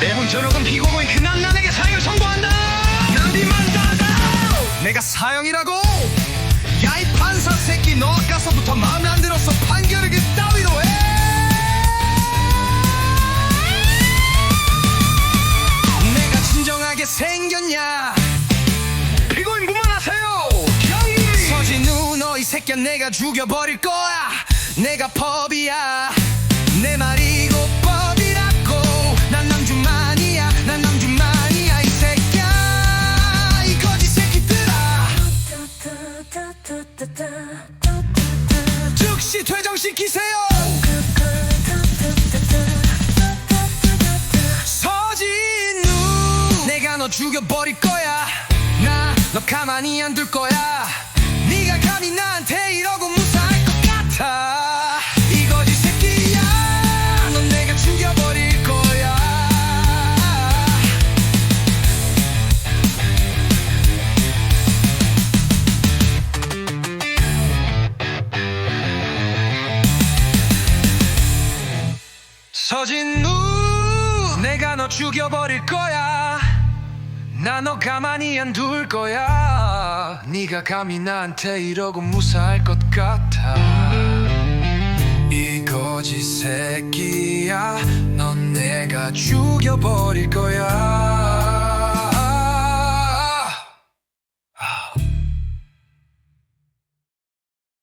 매번 저녁은 피고고인 그난 나에게 사형을 선고한다. 나비만 따다. 내가 사형이라고? 야이 판사 새끼 너 아까서부터 마음에 안 들어서 판결을 그 따위로 해. 내가 진정하게 생겼냐? 피고인 그만하세요. 경위 서진우 너이 새끼야 내가 죽여버릴 거야 내가 법이야. 내 말이 곧 법이라고. 난 남주만이야. 난 남주만이야 이 새끼야. 이 거지 새끼들아. 즉시 퇴정시키세요. 서진우. 내가 너 죽여버릴 거야. 나 너 가만히 안 둘 거야. 네가 감히 나한테 이러고 서진우 내가 너 죽여버릴 거야. 나 너 가만히 안 둘 거야. 네가 감히 나한테 이러고 무사할 것 같아. 이 거지 새끼야 넌 내가 죽여버릴 거야